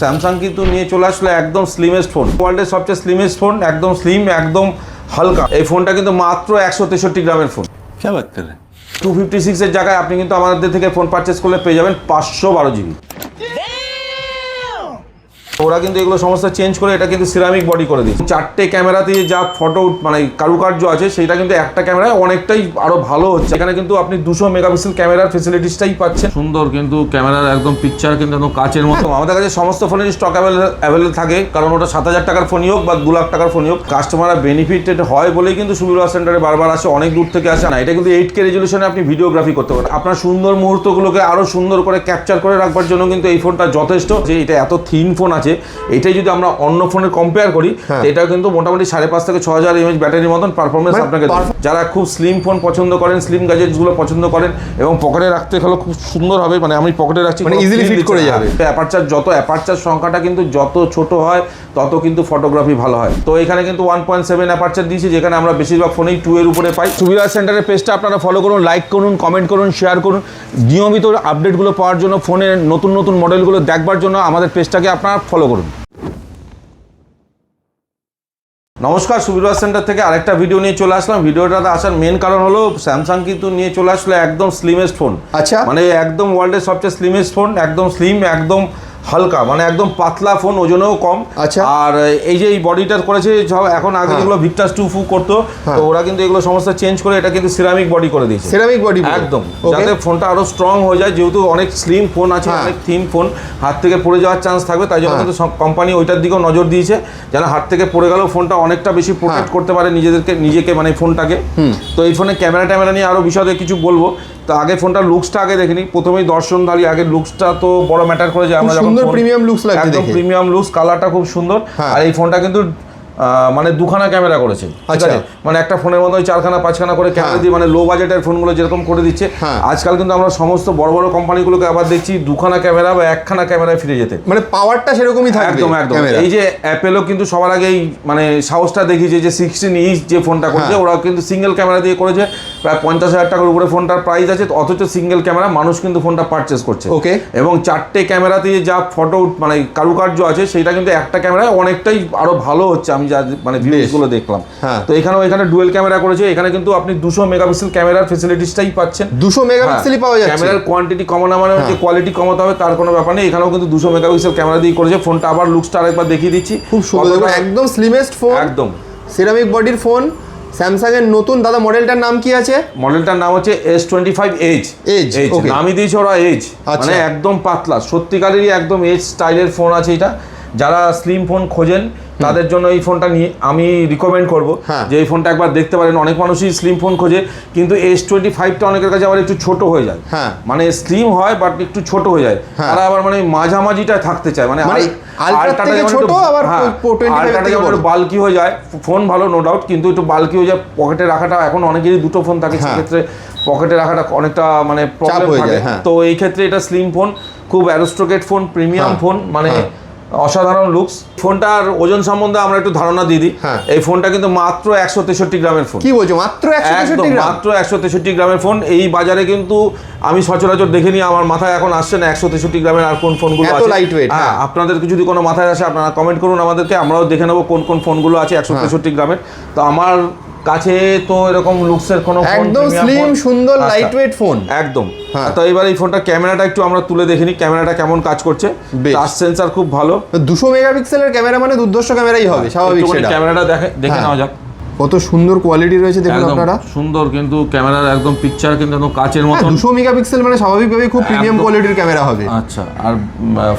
Samsung কিন্তু নিয়ে চলে আসলো একদম স্লিমেস্ট ফোন ওয়ার্ল্ডের সবচেয়ে স্লিমেস্ট ফোন একদম স্লিম একদম হালকা। এই ফোনটা কিন্তু মাত্র একশো তেষট্টি গ্রামের ফোন কে টু ফিফটি সিক্সের জায়গায় আপনি কিন্তু আমাদের থেকে ফোন পারচেস করলে পেয়ে যাবেন পাঁচশো বারো জিবি ওরা কিন্তু এগুলো সমস্ত চেঞ্জ করে এটা কিন্তু সিরামিক বডি করে দিয়েছে। চারটে ক্যামেরাতে যা ফটো মানে কারুকার্য আছে সেটা কিন্তু একটা ক্যামেরায় অনেকটাই আরও ভালো হচ্ছে। এখানে কিন্তু আপনি দুশো মেগাপিক্সেল ক্যামেরার ফেসিলিটিসটাই পাচ্ছেন। সুন্দর কিন্তু ক্যামেরার একদম পিকচার কিন্তু একদম কাচের মতো। আমাদের কাছে সমস্ত ফোনের স্টক অ্যাভেলেবল থাকে কারণ ওটা সাত হাজার টাকার ফোনই হোক বা দু লাখ টাকার ফোনই হোক কাস্টমাররা বেনিফিটেড হয় বলেই কিন্তু সুবিধা সেন্টারে বারবার আসে অনেক দূর থেকে আসে। না এটা কিন্তু এইট কে রেজলিউশনে আপনি ভিডিওগ্রাফি করতে পারেন। আপনার সুন্দর মুহূর্তগুলোকে আরও সুন্দর করে ক্যাপচার করে রাখবার জন্য কিন্তু এই ফোনটা যথেষ্ট। যে এটা এত থিন ফোন আছে এটাই যদি আমরা অন্য ফোনের কম্পেয়ার করি হ্যাঁ। এটা কিন্তু মোটামুটি সাড়ে পাঁচ থেকে ছ হাজার এমএচ ব্যাটারির মতন পারফরমেন্স মানে আপনাকে যারা খুব স্লিম ফোন পছন্দ করেন স্লিম গ্যাজেটসগুলো পছন্দ করেন এবং পকেটে রাখতে গেলে খুব সুন্দর হবে মানে আমি পকেটে রাখছি মানে fit দিচ্ছে করে। যাবে। অ্যাপারচার যত অ্যাপারচার সংখ্যাটা কিন্তু যত ছোট হয় তত কিন্তু ফটোগ্রাফি ভালো হয় তো এখানে কিন্তু ওয়ান পয়েন্ট সেভেন অ্যাপারচার দিয়েছি যেখানে আমরা বেশিরভাগ ফোনেই টু এর উপরে পাই সুবিধা সেন্টারের পেজটা আপনারা ফলো করুন লাইক করুন কমেন্ট করুন শেয়ার করুন নিয়মিত আপডেটগুলো পাওয়ার জন্য ফোনের নতুন নতুন মডেলগুলো দেখবার জন্য আমাদের পেজটাকে আপনারা ফলো করুন। নমস্কার সুবিধা সেন্টার থেকে আরেকটা ভিডিও নিয়ে চলে আসলাম। ভিডিওটাতে আসার মেন কারণ হলো স্যামসাং কিন্তু নিয়ে চলে আসলো একদম স্লিমেস্ট ফোন আচ্ছা। মানে একদম ওয়ার্ল্ডের সবচেয়ে স্লিমেস্ট ফোন একদম স্লিম একদম হালকা মানে একদম পাতলা ফোন ওজনেও কম আচ্ছা। আর এই যে এই বডিটা করেছে সব এখন আগে হ্যাঁ। যেগুলো ভিক্টাস টু ফু করতো তো ওরা কিন্তু এগুলো সমস্ত চেঞ্জ করে এটা কিন্তু সিরামিক বডি করে দিয়েছে সিরামিক বডি একদম যাতে ফোনটা আরও স্ট্রং হয়ে যায় যেহেতু অনেক স্লিম ফোন আছে হ্যাঁ। অনেক থিন ফোন হাত থেকে পড়ে যাওয়ার চান্স থাকবে তাই জন্য হ্যাঁ। কিন্তু কোম্পানি ওইটার দিকেও নজর দিয়েছে যেন হাত থেকে পড়ে গেলেও ফোনটা অনেকটা বেশি প্রোটেক্ট হ্যাঁ। করতে পারে নিজেদেরকে নিজেকে মানে ফোনটাকে তো এই ফোনে ক্যামেরা ট্যামেরা নিয়ে আরও বিষয়ে কিছু বলব তো আগে ফোনটার লুকসটা আগে দেখিনি। প্রথমেই দর্শন দর্শনধারী আগে লুকসটা তো বড় ম্যাটার করে যে আমরা যখন সুন্দর প্রিমিয়াম লুকস লাগছে একদম প্রিমিয়াম লুকস কালারটা খুব সুন্দর। হ্যাঁ। আর এই ফোনটা কিন্তু মানে দুখানা ক্যামেরা করেছে। ঠিক আচ্ছা। আছে? মানে একটা ফোনের মতো ওই চারখানা পাঁচখানা করে ক্যামেরা হ্যাঁ। দিয়ে মানে লো বাজেটের ফোনগুলো যেরকম করে দিচ্ছে। হ্যাঁ। আজকাল কিন্তু আমরা সমস্ত বড় বড় কোম্পানিগুলোকে আবার দেখছি দুখানা ক্যামেরা বা একখানা ক্যামেরায় ফিরে যেতে। মানে পাওয়ারটা সেরকমই থাকে একদম একদম। এই যে অ্যাপেলও কিন্তু সবার আগেই মানে সাহসটা দেখিয়েছে যে সিক্সটিন ইঞ্চ যে ফোনটা করেছে। ওরা কিন্তু সিঙ্গেল ক্যামেরা দিয়ে করেছে। প্রায় পঞ্চাশ হাজার টাকার উপরে ফোনটার প্রাইস আছে অথচ সিঙ্গেল ক্যামেরা মানুষ কিন্তু ফোনটা পারচেস করছে। ওকে এবং চারটে ক্যামেরাতে যা ফটো মানে কারুকার্য আছে সেটা কিন্তু একটা ক্যামেরায় অনেকটাই আরও ভালো হচ্ছে আমি যা মানে ভিউজগুলো দেখলাম। হ্যাঁ। তো এখানেও এখানে ডুয়েল ক্যামেরা করেছে এখানে কিন্তু আপনি দুশো মেগাপিক্সেল ক্যামেরার ফেসিলিটিসটাই পাচ্ছেন। দুশো মেগাপিক্সেলই পাওয়া যায় ক্যামেরার কোয়ান্টিটি কমানো মানে হচ্ছে কোয়ালিটি কমাতে হবে তার কোনো ব্যাপার নেই। এখানেও কিন্তু দুশো মেগাপিক্সেল ক্যামেরা দিয়ে করেছে ফোনটা আবার লুকসটা আরেকবার দেখিয়ে দিচ্ছি। খুব সুন্দর। একদম স্লিমেস্ট ফোন একদম। সিরামিক বডির ফোন স্যামসাং এর নতুন দাদা মডেলটার নাম কি আছে? মডেলটার নাম হচ্ছে S twenty five H H. নামই দিয়েছে ওরা এইচ আচ্ছা। মানে একদম পাতলা। সত্যিকারেরই একদম এইচ স্টাইলের ফোন আছে এটা। যারা স্লিম ফোন খোঁজেন তাদের জন্য এই ফোনটা নিয়ে আমি রিকমেন্ড করব হ্যাঁ। যে এই ফোনটা একবার দেখতে পারেন অনেক মানুষই স্লিম ফোন খোঁজে কিন্তু এস টোয়েন্টি ফাইভটা অনেকের কাছে আবার একটু ছোট হয়ে যায় হ্যাঁ। মানে স্লিম হয় বাট একটু ছোট হয়ে যায় হ্যাঁ। তারা আবার মানে মাঝামাঝিটা থাকতে চায় মানে মানে আলট্রার থেকে ছোট, আবার 25 থেকে বড়। বাল্কি হয়ে যায় ফোন ভালো নো ডাউট কিন্তু একটু বাল্কি হয়ে যায় পকেটে রাখাটা এখন অনেকেরই দুটো ফোন থাকে। সেক্ষেত্রে পকেটে রাখাটা অনেকটা মানে প্রবলেম হয়ে থাকে যায়। তো এই ক্ষেত্রে এটা স্লিম ফোন খুব অ্যারোস্ট্রোকেট ফোন প্রিমিয়াম ফোন মানে। অসাধারণ লুকস ফোনটার ওজন সম্বন্ধে আমরা একটু ধারণা দিয়ে দিই। হ্যাঁ। এই ফোনটা কিন্তু মাত্র একশো তেষট্টি গ্রামের ফোন কি বলছো? মাত্র একদম মাত্র একশো তেষট্টি গ্রামের ফোন এই বাজারে কিন্তু আমি সচরাচর দেখে নিই আমার মাথায় এখন আসছে না একশো তেষট্টি গ্রামের আর কোন ফোনগুলো আছে। lightweight, হ্যাঁ হ্যাঁ। আপনাদেরকে যদি কোনো মাথায় আসে আপনারা কমেন্ট করুন আমাদেরকে। আমরাও দেখে নেব কোন কোন ফোনগুলো আছে একশো। তেষট্টি গ্রামের। তো আমার কাছে তো এরকম লুকসের কোনো একদম স্লিম সুন্দর আচ্ছা। লাইট ওয়েট ফোন একদম। হ্যাঁ। তো এবার এই ফোনটা ক্যামেরাটা একটু আমরা তুলে দেখে নিই ক্যামেরাটা কেমন কাজ করছে। টাচ সেন্সার খুব ভালো। দুশো মেগাপিক্সেলের ক্যামেরা মানে দুর্দর্শ ক্যামেরাই হবে স্বাভাবিক একটুখানি সেটা। ক্যামেরাটা দেখে দেখে হ্যাঁ। নেওয়া যাক। কত সুন্দর কোয়ালিটি রয়েছে দেখুন আপনারা। সুন্দর কিন্তু ক্যামেরার একদম পিকচার কিন্তু একদম কাচের মতো দুশো মেগাপিক্সেল মানে স্বাভাবিকভাবেই খুব প্রিমিয়াম কোয়ালিটির ক্যামেরা হবে। আচ্ছা আর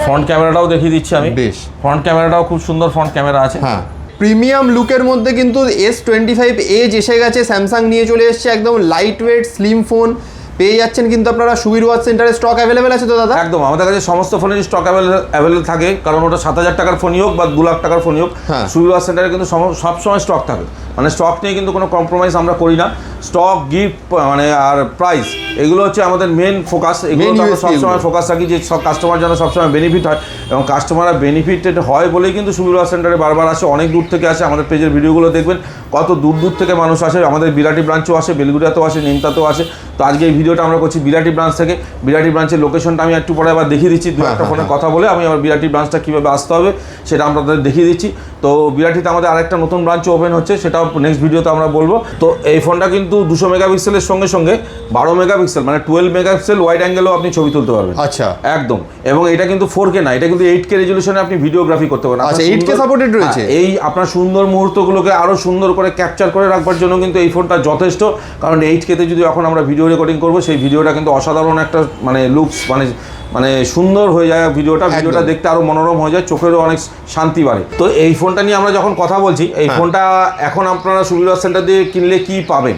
ফ্রন্ট ক্যামেরাটাও দেখিয়ে দিচ্ছি আমি। বেশ। ফ্রন্ট ক্যামেরাটাও খুব সুন্দর ফ্রন্ট ক্যামেরা আছে। হ্যাঁ। প্রিমিয়াম লুকের মধ্যে কিন্তু এস টোয়েন্টি ফাইভ এজ এসে গেছে স্যামসাং নিয়ে চলে এসেছে একদম লাইট ওয়েট স্লিম ফোন পেয়ে যাচ্ছেন কিন্তু আপনারা সুবির ওয়াচ সেন্টারে স্টক অ্যাভেলেবেল আছে তো দাদা? একদম আমাদের কাছে সমস্ত ফোনের স্টক অ্যাভেলেবেল থাকে কারণ ওটা সাত হাজার টাকার ফোনই হোক বা দু লাখ টাকার ফোনই হোক হ্যাঁ। ওয়াচ সেন্টারে কিন্তু সম- সবসময় স্টক থাকে। মানে স্টক নিয়ে কিন্তু কোনো কম্প্রোমাইজ আমরা করি না। স্টক গিফট মানে আর প্রাইস এগুলো হচ্ছে আমাদের মেন ফোকাস এগুলো আমরা সবসময় ফোকাস রাখি যে সব কাস্টমার যেন সবসময় বেনিফিট হয় এবং কাস্টমাররা বেনিফিটেড হয় বলেই কিন্তু সুবিধা সেন্টারে বারবার আসে অনেক দূর থেকে আসে আমাদের পেজের ভিডিওগুলো দেখবেন কত দূর দূর থেকে মানুষ আসে আমাদের বিরাটি ব্রাঞ্চও আসে বেলগুড়িয়াতেও আসে নিমতাতেও আসে তো আজকে এই ভিডিওটা আমরা করছি বিরাটি ব্রাঞ্চ থেকে বিরাটি ব্রাঞ্চের লোকেশনটা আমি একটু পরে আবার দেখিয়ে দিচ্ছি দু হ্যাঁ, একটা হ্যাঁ, ফোনে কথা বলে আমি আবার বিরাটি ব্রাঞ্চটা কীভাবে আসতে হবে সেটা আমরা আপনাদের দেখিয়ে দিচ্ছি তো বিরাটিতে আমাদের আরেকটা নতুন ব্রাঞ্চ ওপেন হচ্ছে সেটাও নেক্সট ভিডিওতে আমরা বলব। তো এই ফোনটা কিন্তু দুশো মেগাপিক্সেলের সঙ্গে সঙ্গে বারো মেগাপিক্সেল মানে টুয়েলভ মেগাপিক্সেল ওয়াইড অ্যাঙ্গেলও আপনি ছবি তুলতে পারবেন। আচ্ছা। একদম। এবং এটা কিন্তু ফোর কে না এটা কিন্তু এইট কে রেজলিউশনে আপনি ভিডিওগ্রাফি করতে পারেন। আচ্ছা, এইট কে সাপোর্টেড রয়েছে? এই আপনার সুন্দর মুহূর্তগুলোকে আরও সুন্দর করে ক্যাপচার করে রাখবার জন্য কিন্তু এই ফোনটা যথেষ্ট। কারণ এইট কেতে যদি এখন আমরা ভিডিও রেকর্ডিং করব সেই ভিডিওটা কিন্তু অসাধারণ একটা মানে লুকস মানে মানে সুন্দর হয়ে যায় ভিডিওটা ভিডিওটা দেখতে আরও মনোরম হয়ে যায় চোখেরও অনেক শান্তি বাড়ে। তো এই ফোনটা নিয়ে আমরা যখন কথা বলছি এই হ্যাঁ। ফোনটা এখন আপনারা সুবিধা সেন্টার দিয়ে কিনলে কি পাবেন?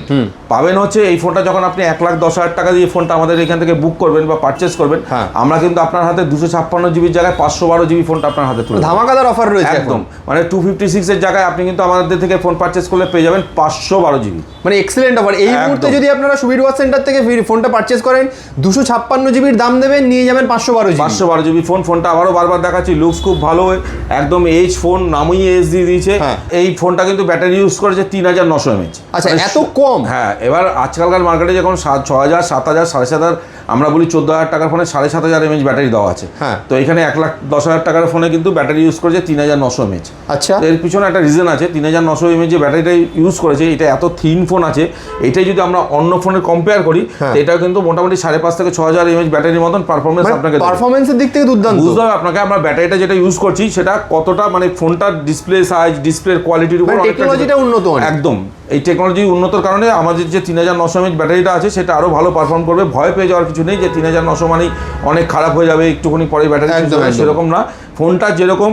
পাবেন হচ্ছে এই ফোনটা যখন আপনি এক লাখ দশ হাজার টাকা দিয়ে ফোনটা আমাদের এখান থেকে বুক করবেন বা পারচেস করবেন হ্যাঁ। আমরা কিন্তু আপনার হাতে দুশো ছাপ্পান্ন জিবির জায়গায় পাঁচশো বারো জিবি ফোনটা আপনার হাতে তুলে ধামাকাদার অফার রয়েছে একদম। মানে টু ফিফটি সিক্সের জায়গায় আপনি কিন্তু আমাদের থেকে ফোন পারচেস করলে পেয়ে যাবেন পাঁচশো বারো জিবি মানে এক্সেলেন্ট অফার এই। মুহূর্তে যদি আপনারা ওয়াচ সেন্টার থেকে ফোনটা পারচেস করেন দুশো ছাপ্পান্ন জিবির দাম দেবেন নিয়ে যাবেন পাঁচশো বারো পাঁচশো বারো জিবি ফোন ফোনটা আবারও বারবার দেখাচ্ছি লুকস খুব ভালো। একদম এইচ ফোন নামই এইচ দিয়ে দিয়েছে। হ্যাঁ। এই ফোনটা কিন্তু ব্যাটারি ইউজ করেছে তিন হাজার নশো এমএচ আচ্ছা এত কম? হ্যাঁ এবার আজকালকার মার্কেটে যখন সাত ছ হাজার সাত হাজার সাড়ে সাত হাজার আমরা বলি চোদ্দ হাজার টাকার ফোনে সাড়ে সাত হাজার এমএচ ব্যাটারি দেওয়া আছে। হ্যাঁ। তো এখানে এক লাখ দশ হাজার টাকার ফোনে কিন্তু ব্যাটারি ইউজ করেছে তিন হাজার নশো এমএচ আচ্ছা। এর পিছনে একটা রিজন আছে তিন হাজার নশো এমএচ যে ব্যাটারিটা ইউজ করেছে এটা এত থিন ফোন আছে এটাই যদি আমরা অন্য ফোনের কম্পেয়ার করি হ্যাঁ। তো এটাও কিন্তু মোটামুটি সাড়ে পাঁচ থেকে ছ হাজার এমএচ ব্যাটারির মতন পারফরমেন্স মানে আপনাকে। পারফরমেন্সের দিক থেকে দুর্দান্ত। বুঝতে হবে আপনাকে আমরা ব্যাটারিটা যেটা ইউজ করছি সেটা কতটা মানে ফোনটার ডিসপ্লে সাইজ ডিসপ্লের কোয়ালিটির উপর মানে টেকনোলজিটা উন্নত একদম। এই টেকনোলজি উন্নতর কারণে আমাদের যে তিন হাজার নশো এমএচ ব্যাটারিটা আছে সেটা আরও ভালো পারফর্ম করবে। ভয় পেয়ে যাওয়ার কিছু নেই যে তিন হাজার নশো মানেই অনেক খারাপ হয়ে যাবে একটুখানি পরে ব্যাটারি। সেরকম না। ফোনটা যেরকম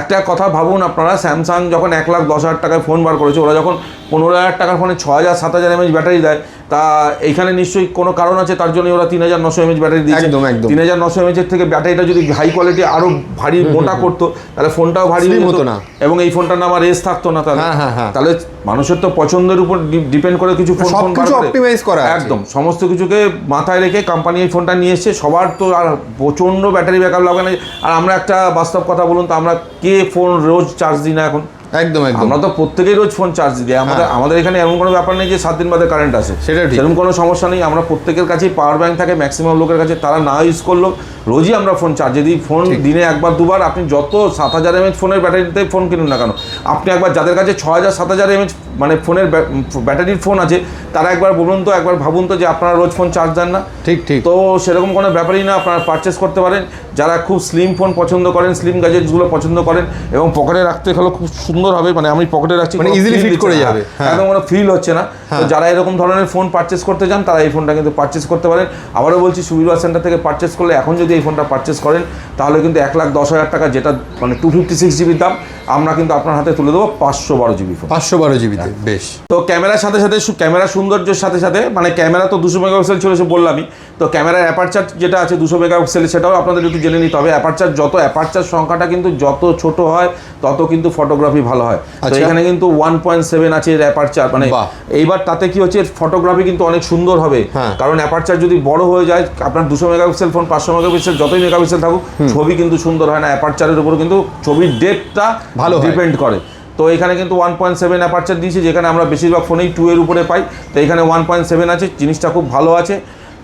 একটা কথা ভাবুন আপনারা স্যামসাং যখন এক লাখ দশ হাজার টাকায় ফোন বার করেছে ওরা যখন পনেরো হাজার টাকার ফোনে ছ হাজার সাত হাজার এমএচ ব্যাটারি দেয় তা এখানে নিশ্চয়ই কোনো কারণ আছে তার জন্য ওরা তিন হাজার নশো এমএচ ব্যাটারি দিয়েছে একদম, একদম। তিন হাজার নশো এমএচের থেকে ব্যাটারিটা যদি হাই কোয়ালিটি আরও ভারী মোটা করতো তাহলে ফোনটাও ভারী হতো না। এবং এই ফোনটার নাম আর রেস থাকতো না তাহলে হ্যাঁ, হ্যাঁ, হ্যাঁ। তাহলে মানুষের তো পছন্দের উপর ডিপেন্ড করে কিছু ফোন সবকিছু করে। করা একদম সমস্ত কিছুকে মাথায় রেখে কোম্পানি এই ফোনটা নিয়ে এসছে সবার তো আর প্রচণ্ড ব্যাটারি ব্যাকআপ লাগবে না আর আমরা একটা বাস্তব কথা বলুন তো আমরা কে ফোন রোজ চার্জ দিই না এখন একদম একদম। আমরা তো প্রত্যেকেই রোজ ফোন চার্জ দিই। আমাদের হ্যাঁ। আমাদের এখানে এমন কোনো ব্যাপার নেই যে সাত দিন বাদে কারেন্ট আসে। সেটা ঠিক। সেরকম কোনো সমস্যা নেই। আমরা প্রত্যেকের কাছেই পাওয়ার ব্যাংক থাকে ম্যাক্সিমাম লোকের কাছে। তারা না ইউজ করল রোজই আমরা ফোন চার্জ দিই। ফোন দিনে একবার দুবার। আপনি যত সাত হাজার এমএচ ফোনের ব্যাটারিতে ফোন কিনুন না কেন আপনি একবার যাদের কাছে ছ হাজার সাত হাজার এমএচ মানে ফোনের ব্যা- ব্যাটারির ফোন আছে তারা একবার বলুন তো একবার ভাবুন তো যে আপনারা রোজ ফোন চার্জ দেন না। ঠিক ঠিক। তো সেরকম কোনো ব্যাপারই না আপনারা পারচেস করতে পারেন। যারা খুব স্লিম ফোন পছন্দ করেন স্লিম গ্যাজেটসগুলো পছন্দ করেন এবং পকেটে রাখতে হলে খুব সুন্দর হবে মানে আমি পকেটে রাখছি মানে ইজিলি দিচ্ছে করে যাবে, হ্যাঁ। একদম কোনো ফিল হচ্ছে না। তো যারা এরকম ধরনের ফোন পারচেস করতে চান তারা এই ফোনটা কিন্তু পারচেস করতে পারেন। আবারও বলছি সুবিধা সেন্টার থেকে পারচেস করলে এখন যদি এই ফোনটা পারচেস করেন তাহলে কিন্তু এক লাখ দশ হাজার টাকা যেটা মানে টু ফিফটি সিক্স জিবির দাম আমরা কিন্তু আপনার হাতে তুলে দেবো পাঁচশো বারো জিবি ফোন পাঁচশো বারো জিবিতে বেশ। তো ক্যামেরার সাথে সাথে ক্যামেরা সৌন্দর্যের সাথে সাথে মানে ক্যামেরা তো দুশো মেগাপিক্সেল ছিল সে বললামই তো ক্যামেরার অ্যাপারচার যেটা আছে দুশো মেগাপিক্সেল সেটাও আপনাদের একটু জেনে নিতে হবে। অ্যাপারচার যত অ্যাপারচার সংখ্যাটা কিন্তু যত ছোট হয় তত কিন্তু ফটোগ্রাফি ভালো হয়। তো আচ্ছা। এখানে কিন্তু ওয়ান পয়েন্ট সেভেন আছে এর অ্যাপারচার মানে এইবার তাতে কি হচ্ছে ফটোগ্রাফি কিন্তু অনেক সুন্দর হবে। হ্যাঁ। কারণ অ্যাপারচার যদি বড় হয়ে যায় আপনার দুশো মেগাপিক্সেল ফোন পাঁচশো মেগাপিক্সেল যতই মেগাপিক্সেল থাকুক ছবি কিন্তু সুন্দর হয় না। অ্যাপারচারের উপর কিন্তু ছবির ডেপটা ভালো ডিপেন্ড করে। তো এখানে কিন্তু ওয়ান পয়েন্ট সেভেন অ্যাপারচার দিয়েছি যেখানে আমরা বেশিরভাগ ফোনেই টু এর উপরে পাই। তো এখানে ওয়ান পয়েন্ট সেভেন আছে জিনিসটা খুব ভালো আছে।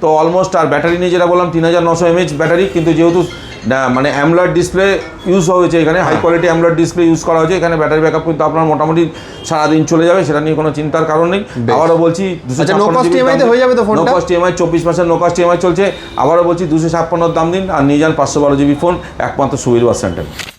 তো অলমোস্ট আর ব্যাটারি নিয়ে যেটা বললাম তিন হাজার নশো এমএচ ব্যাটারি কিন্তু যেহেতু মানে অ্যামলয়েড ডিসপ্লে ইউজ হয়েছে এখানে high quality AMOLED display use করা হয়েছে। এখানে ব্যাটারি ব্যাকআপ কিন্তু আপনার মোটামুটি সারাদিন চলে যাবে সেটা নিয়ে কোনো চিন্তার কারণ নেই। আবারও বলছি আচ্ছা, হয়ে যাবে তো নো কস্ট ইএমআই চব্বিশ মাসের নো কস্ট ইএমআই চলছে। আবারও বলছি দুশো ছাপ্পান্নর দাম দিন আর নিয়ে যান পাঁচশো বারো জিবি ফোন একমাত্র সুবির সেন্টার